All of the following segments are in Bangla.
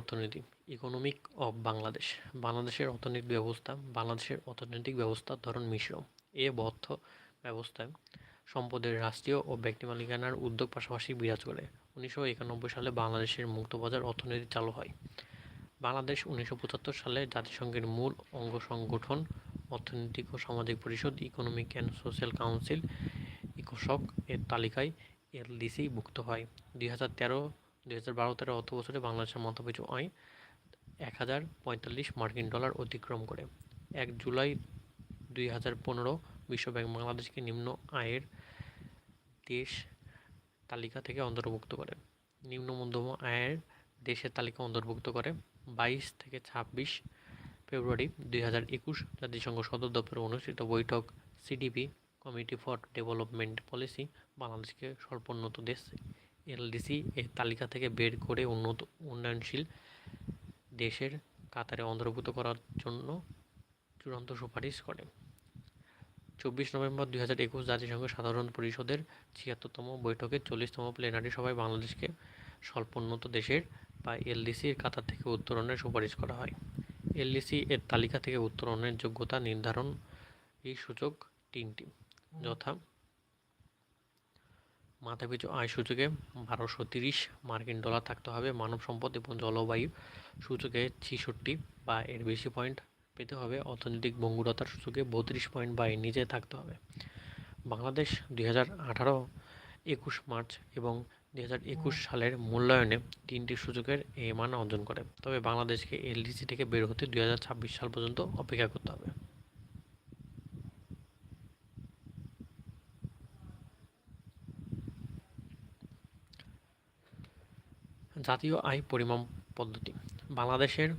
অর্থনীতি ইকোনমিক অফ বাংলাদেশ বাংলাদেশের অর্থনৈতিক ব্যবস্থা, বাংলাদেশের অর্থনৈতিক ব্যবস্থার ধরন মিশ্র এ অর্থ ব্যবস্থায় সম্পদের রাষ্ট্রীয় ও ব্যক্তি মালিকানার উদ্যোগ পাশাপাশি বিরাজ করে। উনিশশো একানব্বই সালে বাংলাদেশের মুক্তবাজার অর্থনীতি চালু হয়। বাংলাদেশ উনিশশো পঁচাত্তর সালে জাতিসংঘের মূল অঙ্গ সংগঠন, অর্থনৈতিক ও সামাজিক পরিষদ ইকোনমিক অ্যান্ড সোশ্যাল কাউন্সিল ইকোসক এর তালিকায় এলডিসি ভুক্ত হয়। দুই হাজার তেরো দুই হাজার বারো তেরো অর্থ বছরে বাংলাদেশের মাথাপিছু আয় এক হাজার পঁয়তাল্লিশ মার্কিন ডলার অতিক্রম করে। এক জুলাই দুই হাজার পনেরো বিশ্বব্যাংক বাংলাদেশকে নিম্ন আয়ের দেশ তালিকা থেকে অন্তর্ভুক্ত করে। নিম্ন মধ্যম আয়ের দেশের তালিকা অন্তর্ভুক্ত করে। বাইশ থেকে ছাব্বিশ ফেব্রুয়ারি দুই হাজার একুশ জাতিসংঘ সদর দপ্তরে অনুষ্ঠিত বৈঠক CDP committee for development policy বাংলাদেশকে স্বল্পোন্নত দেশ এলডিসি এর তালিকা থেকে বের করে উন্নত উন্নয়নশীল দেশের কাতারে অন্তর্ভুক্ত করার জন্য চূড়ান্ত সুপারিশ করে। চব্বিশ নভেম্বর দুই হাজার একুশ জাতিসংঘ সাধারণ পরিষদের ছিয়াত্তরতম বৈঠকে চল্লিশতম প্লেনারি সভায় বাংলাদেশকে স্বল্পোন্নত দেশের বা এলডিসির কাতার থেকে উত্তরণের সুপারিশ করা হয়। এলডিসি এর তালিকা থেকে উত্তরণের যোগ্যতা নির্ধারণ এই সূচক তিনটি। যথা মাথাপিছু আয় সূচকে বারোশো তিরিশ মার্কিন ডলার থাকতে হবে মানব সম্পদ এবং জলবায়ু সূচকে ছিষট্টি বা এর বেশি পয়েন্ট পেতে হবে। অর্থনৈতিক ভঙ্গুরতার সূচকে বত্রিশ পয়েন্ট বা এর নিচে থাকতে হবে। বাংলাদেশ দুই হাজার আঠারো একুশ মার্চ এবং দুই হাজার একুশ সালের মূল্যায়নে তিনটি সূচকের এ মান অর্জন করে। তবে বাংলাদেশকে এলডিসি থেকে বের হতে দুই হাজার ছাব্বিশ সাল পর্যন্ত অপেক্ষা করতে হবে। জাতীয় আয় পরিমাপ পদ্ধতি। বাংলাদেশের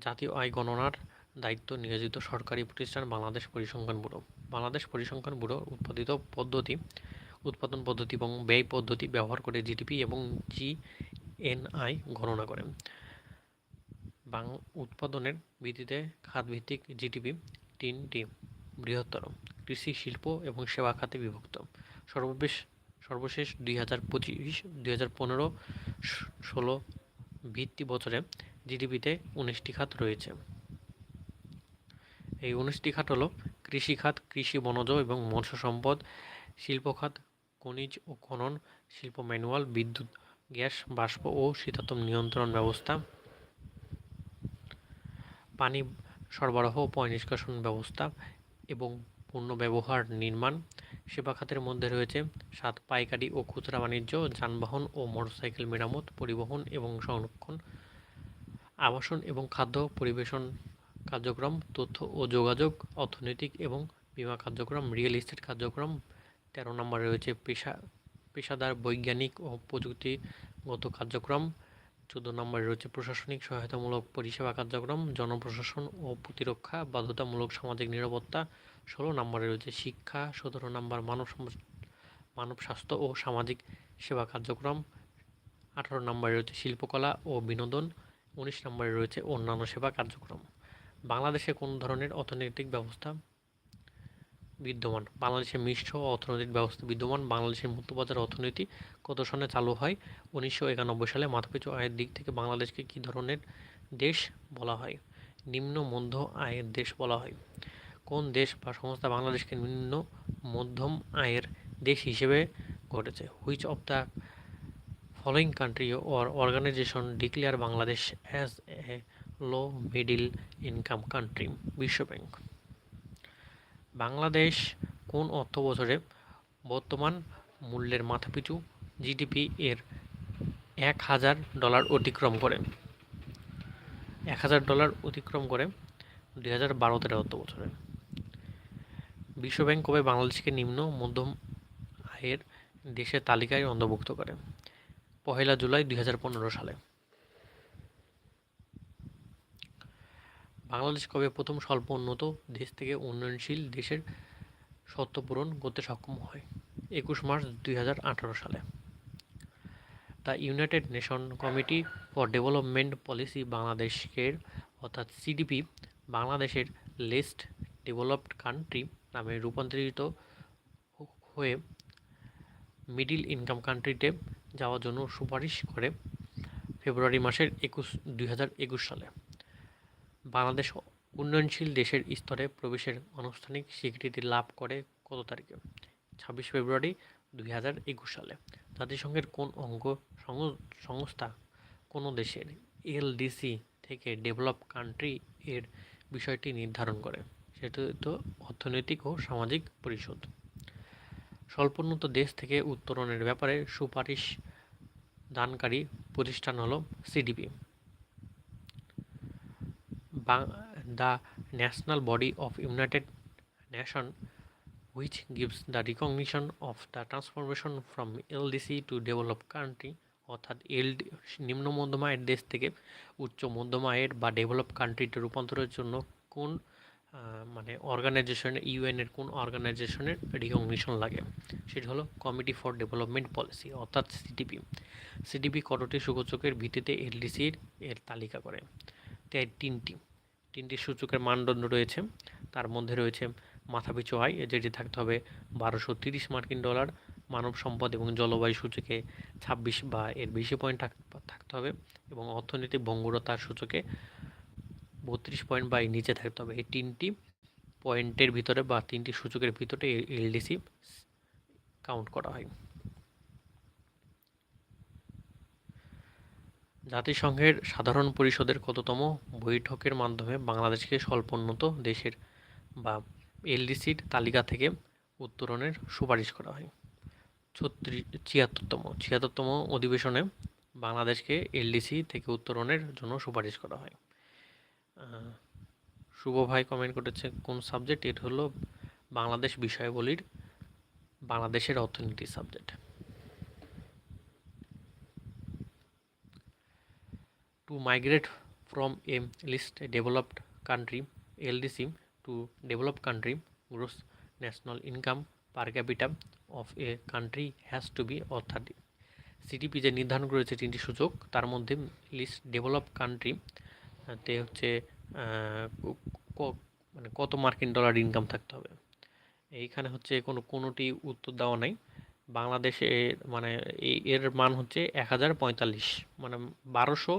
জাতীয় আয় গণনার দায়িত্ব নিয়োজিত সরকারি প্রতিষ্ঠান বাংলাদেশ পরিসংখ্যান ব্যুরো। বাংলাদেশ পরিসংখ্যান ব্যুরো উৎপাদিত পদ্ধতি, উৎপাদন পদ্ধতি এবং ব্যয় পদ্ধতি ব্যবহার করে জিডিপি এবং জি জিএনআই গণনা করে। বাং, উৎপাদনের ভিত্তিতে খাতভিত্তিক জিডিপি তিনটি বৃহত্তর, কৃষি, শিল্প এবং সেবা খাতে বিভক্ত। সর্বশেষ সর্বশেষ দুই হাজার পঁচিশ, দুই হাজার পনেরো ষোলো ভিত্তি বছরে জিডিপিতে উনিশটি খাত রয়েছে। এই উনিশটি খাত হলো কৃষি খাত, কৃষি বনজ এবং মৎস্য সম্পদ, শিল্প খাত, খনিজ ও খনন, শিল্প ম্যানুয়াল, বিদ্যুৎ, গ্যাস, বাষ্প ও শীতাতপ নিয়ন্ত্রণ ব্যবস্থা, পানি সরবরাহ ও পয় নিষ্কাশন ব্যবস্থা এবং পণ্য ব্যবহার নির্মাণ সেবা খাতের মধ্যে রয়েছে সাত পাইকারি ও খুচরা বাণিজ্য, যানবাহন ও মোটরসাইকেল মেরামত, পরিবহন এবং সংরক্ষণ, আবাসন এবং খাদ্য পরিবেশন কার্যক্রম, তথ্য ও যোগাযোগ, অর্থনৈতিক এবং বিমা কার্যক্রম, রিয়েল এস্টেট কার্যক্রম। তেরো নম্বরে রয়েছে পেশা, পেশাদার, বৈজ্ঞানিক ও প্রযুক্তিগত কার্যক্রম। চোদ্দ নম্বরে রয়েছে প্রশাসনিক সহায়তামূলক পরিষেবা কার্যক্রম, জনপ্রশাসন ও প্রতিরক্ষা, বাধ্যতামূলক সামাজিক নিরাপত্তা ষোলো নম্বরে রয়েছে শিক্ষা, সতেরো নম্বর মানব মানব স্বাস্থ্য ও সামাজিক সেবা কার্যক্রম, আঠারো নম্বরে রয়েছে শিল্পকলা ও বিনোদন, উনিশ নম্বরে রয়েছে অন্যান্য সেবা কার্যক্রম। বাংলাদেশে কোন ধরনের অর্থনৈতিক ব্যবস্থা বিদ্যমান? বাংলাদেশের মিশ্র অর্থনৈতিক ব্যবস্থা বিদ্যমান। বাংলাদেশের মুক্তবাজার অর্থনীতি কত সনে চালু হয়? উনিশশো একানব্বই সালে মাথাপিছু আয়ের দিক থেকে বাংলাদেশকে কী ধরনের দেশ বলা হয়? নিম্ন মধ্য আয়ের দেশ বলা হয়। কোন দেশ বা সংস্থা বাংলাদেশকে নিম্ন মধ্যম আয়ের দেশ হিসেবে ঘটেছে which of the following country or organization declare Bangladesh as a low middle income country বিশ্বব্যাংক বাংলাদেশ কোন অর্থ বছরে বর্তমান মূল্যের মাথাপিছু জিডিপি এর এক হাজার ডলার অতিক্রম করে? এক হাজার ডলার অতিক্রম করে দুই হাজার বারো তেরো অর্থ বছরে বিশ্বব্যাংক কবে বাংলাদেশকে নিম্ন, মধ্যম আয়ের দেশের তালিকায় অন্তর্ভুক্ত করে? পহেলা জুলাই দুই হাজার পনেরো সালে। বাংলাদেশ কবে প্রথম স্বল্প উন্নত দেশ থেকে উন্নয়নশীল দেশের সত্য পূরণ করতে সক্ষম হয়? একুশ মার্চ দুই হাজার আঠারো সালে। The united nation committee for development policy বাংলাদেশের, অর্থাৎ সিডিপি, বাংলাদেশের লিস্ট ডেভেলপড কান্ট্রি নামে রূপান্তরিত হয়ে মিডিল ইনকাম কান্ট্রিতে যাওয়ার জন্য সুপারিশ করে ফেব্রুয়ারি মাসের একুশ, দুই সালে। বাংলাদেশ উন্নয়নশীল দেশের স্তরে প্রবেশের আনুষ্ঠানিক স্বীকৃতি লাভ করে কত তারিখে? ছাব্বিশ ফেব্রুয়ারি, দুই হাজার একুশ সালে। জাতিসংঘের কোন অঙ্গ সংস্থা কোনো দেশের এলডিসি থেকে ডেভেলপ কান্ট্রি এর বিষয়টি নির্ধারণ করে? সেটা তো অর্থনৈতিক ও সামাজিক পরিষদ। স্বল্পোন্নত দেশ থেকে উত্তরণের ব্যাপারে সুপারিশ দানকারী প্রতিষ্ঠান হল CDP. The national body of united nation, which gives the recognition of the transformation from LDC to develop country, অর্থাৎ এল নিম্ন মধ্যম আয়ের দেশ থেকে উচ্চ মধ্যম আয়ের বা ডেভেলপ কান্ট্রিতে রূপান্তরের জন্য কোন মানে অর্গানাইজেশনের ইউএনের কোন অর্গানাইজেশনের রিকগনিশন লাগে? সেটি হলো কমিটি ফর ডেভেলপমেন্ট পলিসি অর্থাৎ সিডিপি সিডিপি কতটি সূচকের ভিত্তিতে এলডিসির এর তালিকা করে? তাই তিনটি। তিনটি সূচকের মানদণ্ড রয়েছে। তার মধ্যে রয়েছে মাথাপিছু আয়, যেটি থাকতে হবে বারোশো তিরিশ মার্কিন ডলার, মানব সম্পদ এবং জলবায়ু সূচকে ছাব্বিশ বা এর বেশি পয়েন্ট থাকতে হবে এবং অর্থনৈতিক ভঙ্গুরতার সূচকে বত্রিশ পয়েন্ট বা নিচে থাকতে হবে। এই তিনটি পয়েন্টের ভিতরে বা তিনটি সূচকের ভিতরে এলডিসি কাউন্ট করা হয়। জাতিসংঘের সাধারণ পরিষদের কততম বৈঠকের মাধ্যমে বাংলাদেশকে স্বল্পোন্নত দেশের বা এলডিসির তালিকা থেকে উত্তরণের সুপারিশ করা হয়। ছত্রিশ, ছিয়াত্তরতম ছিয়াত্তরতম অধিবেশনে বাংলাদেশকে এলডিসি থেকে উত্তরণের জন্য সুপারিশ করা হয়। শুভ ভাই কমেন্ট করেছে, কোন সাবজেক্ট এটা হলো বাংলাদেশ বিষয়াবলীর বাংলাদেশের অর্থনীতি subject to migrate from a list developed country LDC to develop country gross national income per capita of a country has to be অর্থাৎ সিটিপি যে নির্ধারণ করেছে তিনটি সূচক, তার মধ্যে লিস্ট ডেভেলপ কান্ট্রি তে হচ্ছে মানে কত মার্কিন ডলার ইনকাম থাকতে হবে? এইখানে হচ্ছে কোনো, কোনোটি উত্তর দেওয়া নাই। বাংলাদেশে মানে এর মান হচ্ছে এক হাজার পঁয়তাল্লিশ। মানে বারোশো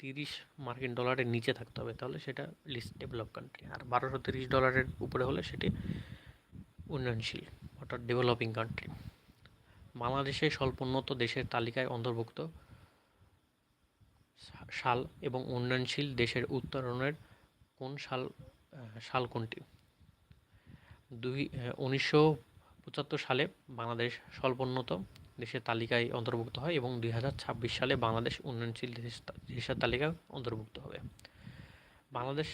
তিরিশ মার্কিন ডলারের নিচে থাকতে হবে। তাহলে সেটা লিস্ট ডেভেলপ কান্ট্রি আর বারোশো তিরিশ ডলারের উপরে হলে সেটি উন্নয়নশীল, অর্থাৎ ডেভেলপিং কান্ট্রি বাংলাদেশের স্বল্পোন্নত দেশের তালিকায় অন্তর্ভুক্ত সাল এবং উন্নয়নশীল দেশের উত্তরণের কোন সাল সাল কোনটি? দুই উনিশশো পঁচাত্তর সালে বাংলাদেশ স্বল্পোন্নত দেশের তালিকায় অন্তর্ভুক্ত হয় এবং দুই হাজার ছাব্বিশ সালে বাংলাদেশ উন্নয়নশীল দেশের তালিকায় অন্তর্ভুক্ত হবে। বাংলাদেশ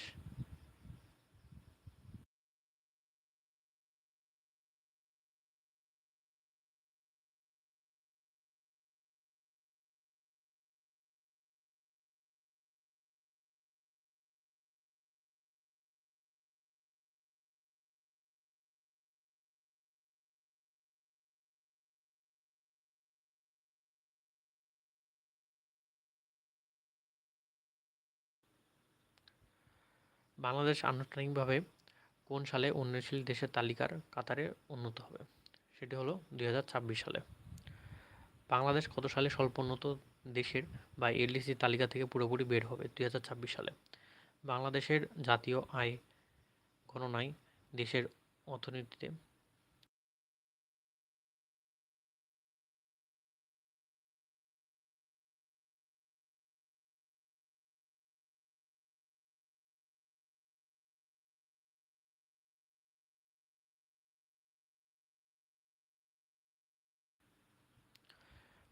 বাংলাদেশ আনুষ্ঠানিকভাবে কোন সালে উন্নয়নশীল দেশের তালিকার কাতারে উন্নত হবে? সেটি হলো দুই হাজার ছাব্বিশ সালে। বাংলাদেশ কত সালে স্বল্পোন্নত দেশের বা এলডিসি তালিকা থেকে পুরোপুরি বের হবে? দুই হাজার ছাব্বিশ সালে। বাংলাদেশের জাতীয় আয় গণনায় দেশের অর্থনীতিতে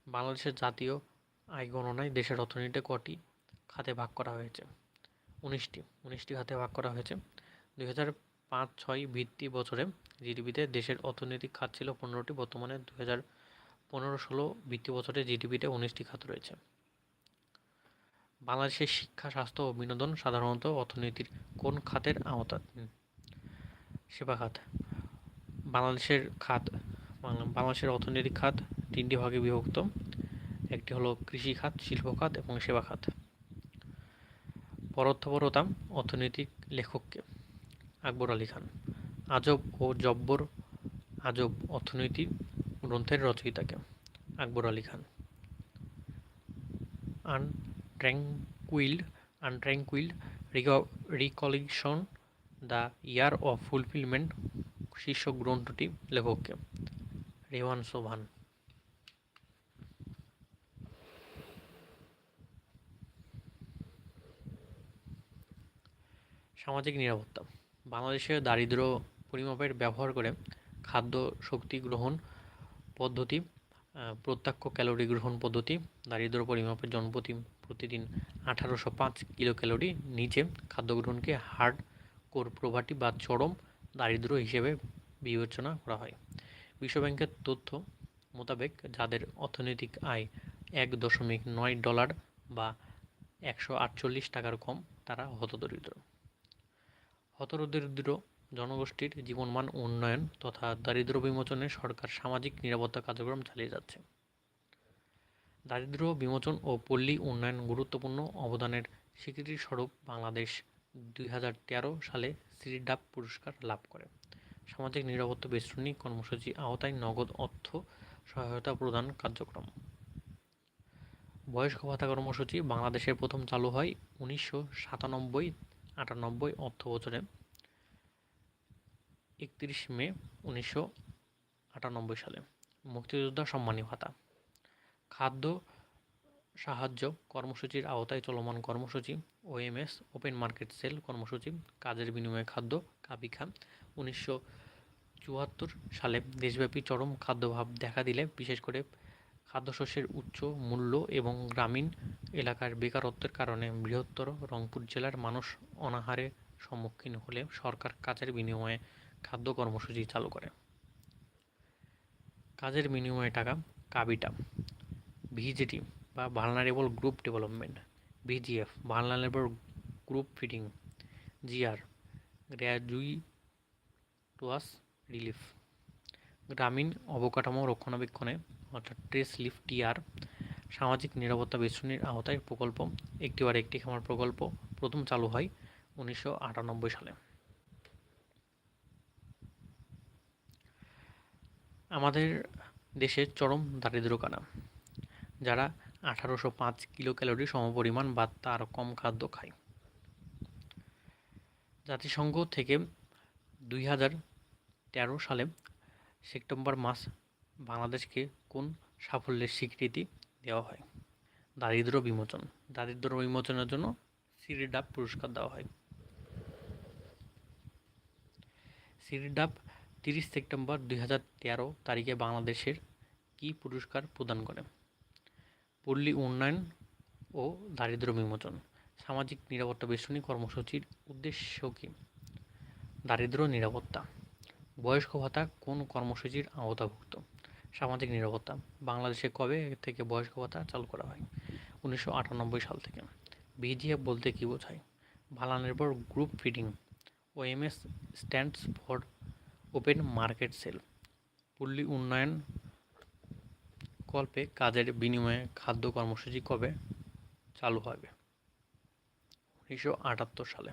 বাংলাদেশের জাতীয় আয় গণনায় দেশের অর্থনীতিতে কটি খাতে ভাগ করা হয়েছে? উনিশটি। উনিশটি খাতে ভাগ করা হয়েছে। দুই হাজার পাঁচ ছয় ভিত্তি বছরে জিডিপিতে দেশের অর্থনৈতিক খাত ছিল পনেরোটি, বর্তমানে দু হাজার পনেরো ষোলো ভিত্তি বছরে জিডিপিতে উনিশটি খাত রয়েছে। বাংলাদেশের শিক্ষা, স্বাস্থ্য ও বিনোদন সাধারণত অর্থনীতির কোন খাতের আওতা সেবা খাত। বাংলাদেশের খাত বাংলাদেশের অর্থনৈতিক খাত তিনটি ভাগে বিভক্ত। একটি হলো কৃষি খাত, শিল্প খাত এবং সেবা খাত। পরোত্থপরতা অর্থনৈতিক লেখককে আকবর আলী খান, আজব ও জব্বর আজব অর্থনৈতিক গ্রন্থের রচয়িতাকে Akbar Ali Khan. Un tranquil untranquil recollection the year of fulfilment শীর্ষক গ্রন্থটি লেখককে রেওয়ান সোভান সামাজিক নিরাপত্তা। বাংলাদেশে দারিদ্র্য পরিমাপের ব্যবহার করে খাদ্য শক্তি গ্রহণ পদ্ধতি প্রত্যক্ষ ক্যালোরি গ্রহণ পদ্ধতি দারিদ্র্য পরিমাপের জনপ্রতি প্রতিদিন আঠারোশো পাঁচ কিলো ক্যালোরি নিচে খাদ্য গ্রহণকে হার্ড কোর প্রভাটি বা চরম দারিদ্র্য হিসেবে বিবেচনা করা হয়। বিশ্বব্যাংকের তথ্য মোতাবেক যাদের অর্থনৈতিক আয় এক দশমিক নয় ডলার বা একশো আটচল্লিশ টাকার কম, তারা হতদরিদ্র। হতদরিদ্র জনগোষ্ঠীর জীবনমান উন্নয়ন তথা দারিদ্র্য বিমোচনে সরকার সামাজিক নিরাপত্তা কার্যক্রম চালিয়ে যাচ্ছে। দারিদ্র্য বিমোচন ও পল্লী উন্নয়ন গুরুত্বপূর্ণ অবদানের স্বীকৃতিস্বরূপ বাংলাদেশ দুই হাজার তেরো সালে সিরিডাপ পুরস্কার লাভ করে। সামাজিক নিরাপত্তা বেষ্টনী কর্মসূচি আওতায় নগদ অর্থ সহায়তা প্রদান কার্যক্রম। বয়স্ক ভাতা কর্মসূচি বাংলাদেশের প্রথম চালু হয় উনিশশো সাতানব্বই আটানব্বই অর্থ বছরে। একত্রিশ মে উনিশশো আটানব্বই সালে। মুক্তিযোদ্ধা সম্মানী ভাতা। খাদ্য সাহায্য কর্মসূচির আওতায় চলমান কর্মসূচি ওএমএস ওপেন মার্কেট সেল কর্মসূচি, কাজের বিনিময়ে খাদ্য কাবিখা উনিশশো চুয়াত্তর সালে দেশব্যাপী চরম খাদ্যভাব দেখা দিলে, বিশেষ করে খাদ্যশস্যের উচ্চ মূল্য এবং গ্রামীণ এলাকার বেকারত্বের কারণে বৃহত্তর রংপুর জেলার মানুষ অনাহারে সম্মুখীন হলে সরকার কাজের বিনিময়ে খাদ্য কর্মসূচি চালু করে। কাজের বিনিময়ে টাকা, কাবিটা, ভিজিটি বা vulnerable group development VGF vulnerable group feeding GR gratuitous relief গ্রামীণ অবকাঠামো রক্ষণাবেক্ষণে, অর্থাৎ ট্রেস লিফ টিআর সামাজিক নিরাপত্তা বেষ্টনীর আওতায় প্রকল্প একটি একটিবার একটি খামার প্রকল্প, প্রথম চালু হয় উনিশশো আটানব্বই সালে। আমাদের দেশে চরম দারিদ্র্যকানা যারা আঠারোশো পাঁচ কিলো ক্যালোরি সমপরিমাণ বা তার কম খাদ্য খায় জাতিসংঘ থেকে দুই হাজার তেরো সালে সেপ্টেম্বর মাস বাংলাদেশকে কোন সাফল্যের স্বীকৃতি দেওয়া হয়? দারিদ্র্য বিমোচন। দারিদ্র্য বিমোচনের জন্য সিরিডাপ পুরস্কার দেওয়া হয়। সিরিডাপ তিরিশ সেপ্টেম্বর দুই হাজার তেরো তারিখে বাংলাদেশের কি পুরস্কার প্রদান করে? পল্লী উন্নয়ন ও দারিদ্র্য বিমোচন, সামাজিক নিরাপত্তা বেষ্টনী কর্মসূচির উদ্দেশ্য কি? দারিদ্র্য নিরাপত্তা, বয়স্ক ভাতা কোন কর্মসূচির আওতাভুক্ত? সামাজিক নিরাপত্তা, বাংলাদেশে কবে থেকে বয়স্ক ভাতা চালু করা হয়? উনিশশো আটানব্বই সাল থেকে। বিজিএফ বলতে কী বোঝায়? ভালানির্ভর group feeding OMS stands for open market sale পল্লী উন্নয়ন কল্পে কাজের বিনিময়ে খাদ্য কর্মসূচি কবে চালু হবে? উনিশশো আটাত্তর সালে।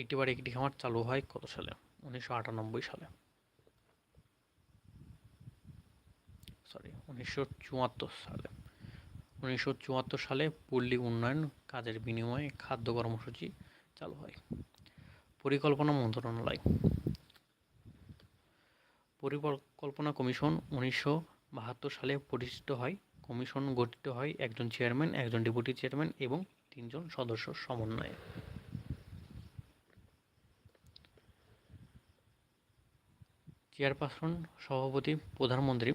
একটিবার একটি খামার চালু হয় কত সালে? উনিশশো আটানব্বই সালে। সরি উনিশশো চুয়াত্তর সালে। উনিশশো চুয়াত্তর সালে পল্লী উন্নয়ন কাজের বিনিময়ে খাদ্য কর্মসূচি চালু হয়। পরিকল্পনা মন্ত্রণালয়। পরিকল্পনা কমিশন উনিশশো বাহাত্তর সালে প্রতিষ্ঠিত হয়, কমিশন গঠিত হয় একজন চেয়ারম্যান, একজন ডেপুটি চেয়ারম্যান এবং তিনজন সদস্য সমন্বয়ে। চেয়ারপারসন সভাপতি, প্রধানমন্ত্রী,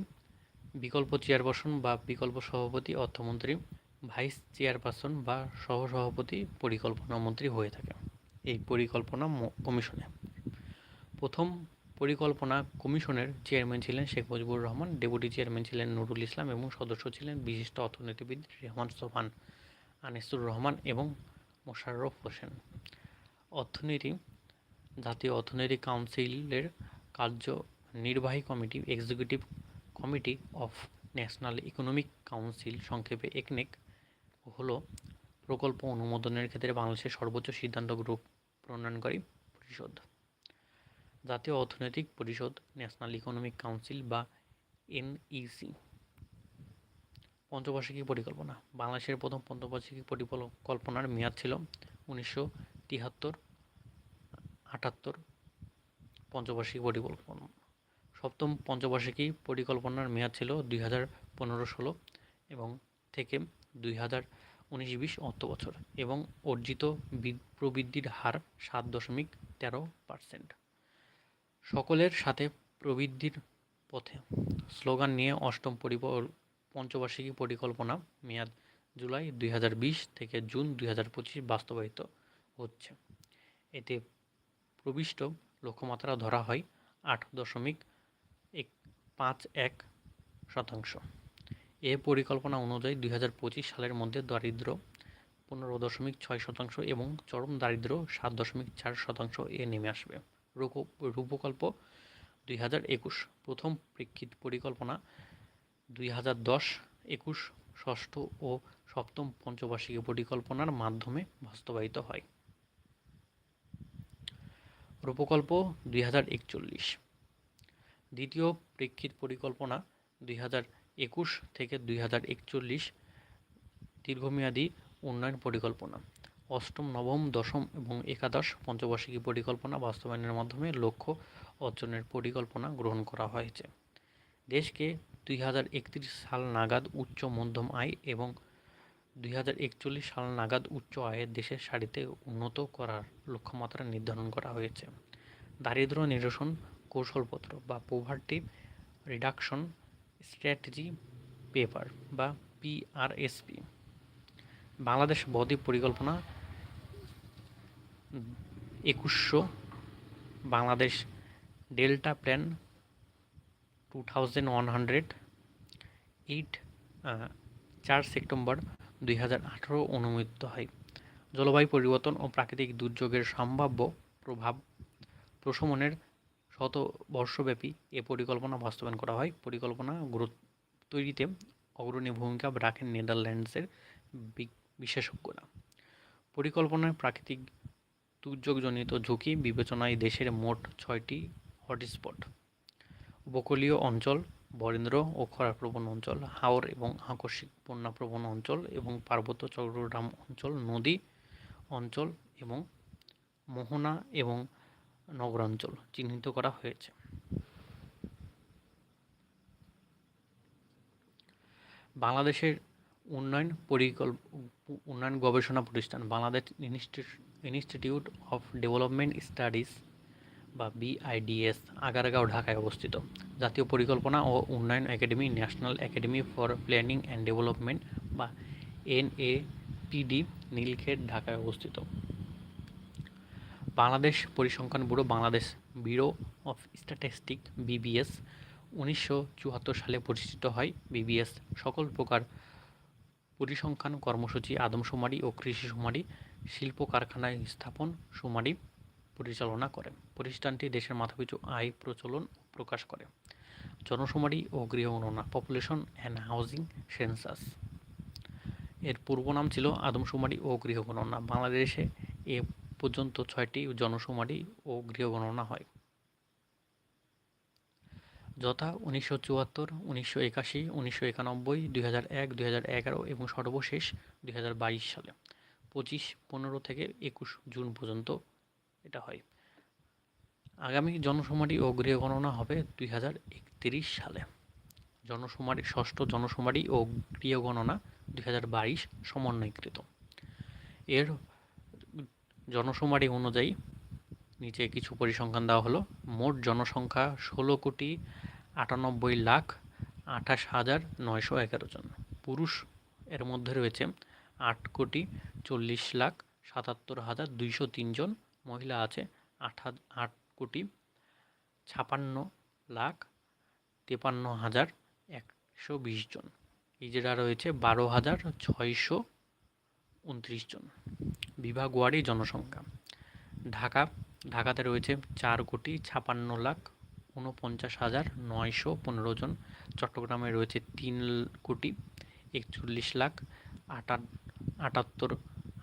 বিকল্প চেয়ারপারসন বা বিকল্প সভাপতি, অর্থমন্ত্রী, ভাইস চেয়ারপারসন বা সহসভাপতি পরিকল্পনা মন্ত্রী হয়ে থাকে। এই পরিকল্পনা কমিশনে। প্রথম পরিকল্পনা কমিশনের চেয়ারম্যান ছিলেন শেখ মুজিবুর রহমান, ডেপুটি চেয়ারম্যান ছিলেন নুরুল ইসলাম এবং সদস্য ছিলেন বিশিষ্ট অর্থনীতিবিদ রেহমান সোফান আনিসুর রহমান এবং মোশাররফ হোসেন। অর্থনীতি, জাতীয় অর্থনীতি কাউন্সিলের কার্য নির্বাহী committee, executive committee of national economic council সংক্ষেপে একনেক হলো প্রকল্প অনুমোদনের ক্ষেত্রে বাংলাদেশের সর্বোচ্চ সিদ্ধান্ত গ্রুপ প্রণয়নকারী পরিষদ। জাতীয় অর্থনৈতিক পরিষদ ন্যাশনাল ইকোনমিক কাউন্সিল বা এনইসি পঞ্চবার্ষিকী পরিকল্পনা। বাংলাদেশের প্রথম পঞ্চবার্ষিকী পরিকল্পনার মেয়াদ ছিল উনিশশো তিয়াত্তর আটাত্তর পঞ্চবার্ষিকী পরিকল্পনা। সপ্তম পঞ্চবার্ষিকী পরিকল্পনার মেয়াদ ছিল দুই হাজার পনেরো ষোলো এবং থেকে দুই হাজার উনিশ বিশ অর্থ বছর এবং অর্জিত প্রবৃদ্ধির হার সাত দশমিক তেরো পার্সেন্ট। সকলের সাথে প্রবৃদ্ধির পথে। স্লোগান নিয়ে অষ্টম পরিকল পঞ্চবার্ষিকী পরিকল্পনা মেয়াদ জুলাই দুই হাজার বিশ থেকে জুন দুই হাজার পঁচিশ বাস্তবায়িত হচ্ছে। এতে প্রবিষ্ট লক্ষ্যমাত্রা ধরা হয় আট দশমিক এক পাঁচ এক শতাংশ। এ পরিকল্পনা অনুযায়ী দুই হাজার পঁচিশ সালের মধ্যে দারিদ্র পনেরো দশমিক ছয় শতাংশ এবং চরম দারিদ্র সাত দশমিক চার শতাংশ এ নেমে আসবে। রূপকল্প দুই হাজার একুশ। প্রথম প্রেক্ষিত পরিকল্পনা দুই হাজার দশ, একুশ, ষষ্ঠ ও সপ্তম পঞ্চবার্ষিকী পরিকল্পনার মাধ্যমে বাস্তবায়িত হয়। রূপকল্প দুই হাজার একচল্লিশ। দ্বিতীয় প্রেক্ষিত পরিকল্পনা দুই হাজার একুশ থেকে দুই হাজার একচল্লিশ দীর্ঘমেয়াদী উন্নয়ন পরিকল্পনা। অষ্টম, নবম, দশম এবং একাদশ পঞ্চবার্ষিকী পরিকল্পনা বাস্তবায়নের মাধ্যমে লক্ষ্য অর্জনের পরিকল্পনা গ্রহণ করা হয়েছে। দেশকে দুই হাজার একত্রিশ সাল নাগাদ উচ্চ মধ্যম আয় এবং দুই হাজার একচল্লিশ সাল নাগাদ উচ্চ আয়ের দেশের সারিতে উন্নত করার লক্ষ্যমাত্রা নির্ধারণ করা হয়েছে। দারিদ্র্য নিরসন, কৌশলপত্র বা পোভার্টি রিডাকশন স্ট্র্যাটেজি পেপার বা পিআরএসপি বাংলাদেশ বদ্বীপ পরিকল্পনা একুশশো Bangladesh delta plan two thousand one hundred eight চার সেপ্টেম্বর দুই হাজার আঠারো অনুমোদিত হয়। জলবায়ু পরিবর্তন ও প্রাকৃতিক দুর্যোগের সম্ভাব্য প্রভাব প্রশমনের শত বর্ষব্যাপী এ পরিকল্পনা বাস্তবায়ন করা হয়। পরিকল্পনা গুরুত্ব তৈরিতে অগ্রণী ভূমিকা রাখেন নেদারল্যান্ডসের বিশেষজ্ঞরা। পরিকল্পনায় প্রাকৃতিক দুর্যোগজনিত ঝুঁকি বিবেচনায় দেশের মোট ছয়টি হটস্পট। উপকূলীয় অঞ্চল, বরেন্দ্র ও খরাপ্রবণ অঞ্চল, হাওর এবং আকস্মিক বন্যাপ্রবণ অঞ্চল এবং পার্বত্য চট্টগ্রাম অঞ্চল, নদী অঞ্চল এবং মোহনা এবং নগরাঞ্চল চিহ্নিত করা হয়েছে। বাংলাদেশের উন্নয়ন পরিকল্প, উন্নয়ন গবেষণা প্রতিষ্ঠান, Bangladesh insti- institute of development studies বা বিআইডিএস, আগারগাঁও, ঢাকায় অবস্থিত। জাতীয় পরিকল্পনা ও উন্নয়ন academy, national academy for planning and development বা এন এ এনএপিডি, নীলক্ষেত, ঢাকায় অবস্থিত। বাংলাদেশ পরিসংখ্যান bureau, Bangladesh bureau of statistic, BBS, উনিশশো চুয়াত্তর সালে প্রতিষ্ঠিত হয় বিবিএস। সকল প্রকার পরিসংখ্যান কর্মসূচি আদমশুমারি ও কৃষি শুমারি, শিল্প কারখানায় স্থাপন শুমারি পরিচালনা করে। প্রতিষ্ঠানটি দেশের মাথাপিছু আয় প্রচলন প্রকাশ করে। জনশুমারি ও গৃহ গণনা পপুলেশন অ্যান্ড হাউজিং সেন্সাস এর পূর্ব নাম ছিল আদমশুমারি ও গৃহ গণনা। বাংলাদেশে এ পর্যন্ত ছয়টি জনশুমারি ও গৃহ গণনা হয়। যথা উনিশশো চুয়াত্তর, উনিশশো একাশি, উনিশশো একানব্বই, দুই হাজার এক, দুই হাজার এগারো এবং সর্বশেষ দুই হাজার বাইশ সালে। পঁচিশ, পনেরো থেকে একুশ জুন পর্যন্ত এটা হয়। আগামী জনসমারি ও গৃহগণনা হবে দুই হাজার একত্রিশ সালে। জনসমারি ষষ্ঠ জনসমারি ও গৃহগণনা দুই হাজার বাইশ সমন্বয়কৃত। এর জনসমারি অনুযায়ী নিচে কিছু পরিসংখ্যান দেওয়া হলো। মোট জনসংখ্যা ষোলো কোটি আটানব্বই লাখ আঠাশ হাজার নয়শো এগারো জন। পুরুষ এর মধ্যে রয়েছে আট কোটি চল্লিশ লাখ সাতাত্তর হাজার দুইশো তিনজন মহিলা আছে আট আট কোটি ছাপান্ন লাখ তেপান্ন হাজার একশো বিশ জন। ইজরা রয়েছে বারো হাজার ছয়শো উনত্রিশ জন। বিভাগ ওয়ারি জনসংখ্যা। ঢাকা, ঢাকাতে রয়েছে চার কোটি ছাপান্ন লাখ উনপঞ্চাশ হাজার নয়শো পনেরো জন। চট্টগ্রামে রয়েছে তিন কোটি একচল্লিশ লাখ আটা, আটাত্তর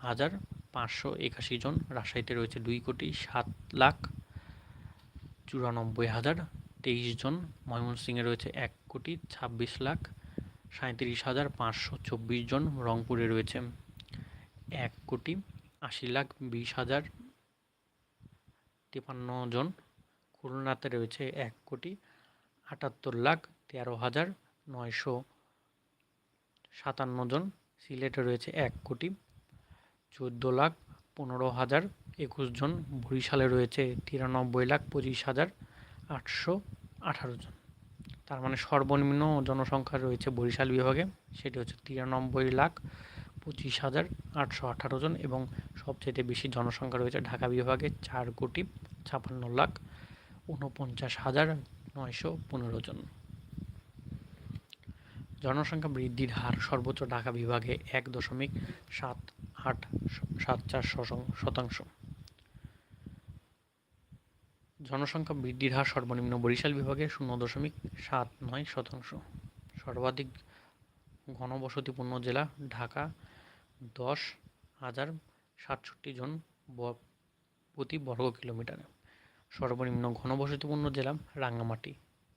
হাজার পাঁচশো একাশি জন। রাজশাহীতে রয়েছে দুই কোটি সাত লাখ চুরানব্বই হাজার তেইশ জন। ময়মনসিংহে রয়েছে এক কোটি ছাব্বিশ লাখ সাঁত্রিশ হাজার পাঁচশো চব্বিশ জন। রংপুরে রয়েছে এক কোটি আশি লাখ বিশ হাজার তিপান্ন জন। খুলনাতে রয়েছে এক কোটি আটাত্তর লাখ তেরো হাজার নয়শো সাতান্ন জন। সিলেটে রয়েছে এক কোটি চোদ্দ লাখ পনেরো হাজার একুশ জন। বরিশালে রয়েছে তিরানব্বই লাখ পঁচিশ হাজার আটশো আঠারো জন। তার মানে সর্বনিম্ন জনসংখ্যা রয়েছে বরিশাল বিভাগে। সেটি হচ্ছে তিরানব্বই লাখ পঁচিশ হাজার আটশো আঠারো জন এবং সবচেয়ে বেশি জনসংখ্যা রয়েছে ঢাকা বিভাগে চার কোটি ছাপান্ন লাখ ঊনপঞ্চাশ হাজার নয়শো পনেরো জন। জনসংখ্যা বৃদ্ধির হার সর্বোচ্চ ঢাকা বিভাগে এক দশমিক সাত আট সাত চার শতাংশ। জনসংখ্যা বৃদ্ধির হার সর্বনিম্ন বরিশাল বিভাগে শূন্য দশমিক সাত নয় শতাংশ। সর্বাধিক ঘনবসতিপূর্ণ জেলা ঢাকা দশ হাজার সাতষট্টি জন প্রতি বর্গ কিলোমিটারে। সর্বনিম্ন ঘনবসতিপূর্ণ জেলা রাঙ্গামাটি।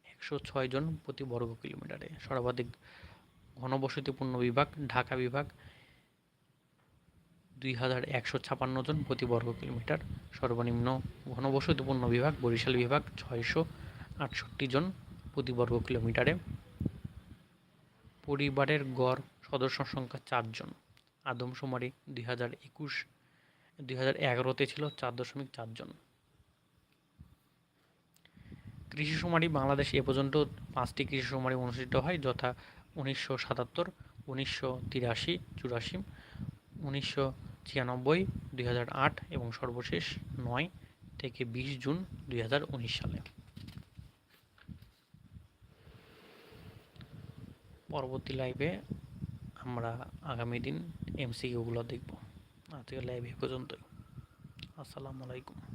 একশো ছয় জন প্রতি বর্গ কিলোমিটারে। সর্বাধিক ঘনবসতিপূর্ণ বিভাগ ঢাকা বিভাগ দুই হাজার একশো ছাপান্ন জন প্রতি বর্গ কিলোমিটার। সর্বনিম্ন ঘনবসতিপূর্ণ বিভাগ বরিশাল বিভাগ ছয়শো আটষট্টি জন প্রতি বর্গ কিলোমিটারে। পরিবারের গড় সদস্য সংখ্যা চারজন আদমশুমারি দুই হাজার একুশ, দুই হাজার এগারোতে ছিল চার দশমিক চারজন কৃষি শুমারি বাংলাদেশে এ পর্যন্ত পাঁচটি কৃষি শুমারি অনুষ্ঠিত হয়, যথা উনিশশো সাতাত্তর, উনিশশো তিরাশি, চুরাশি, উনিশশো ছিয়ানব্বই, দুই হাজার আট এবং সর্বশেষ নয় থেকে বিশ জুন দুই হাজার উনিশ সালে। পরবর্তী লাইভে আমরা আগামী দিন এমসিকিউগুলো দেখব। আজকের লাইভ এ পর্যন্তই। আসসালামু আলাইকুম।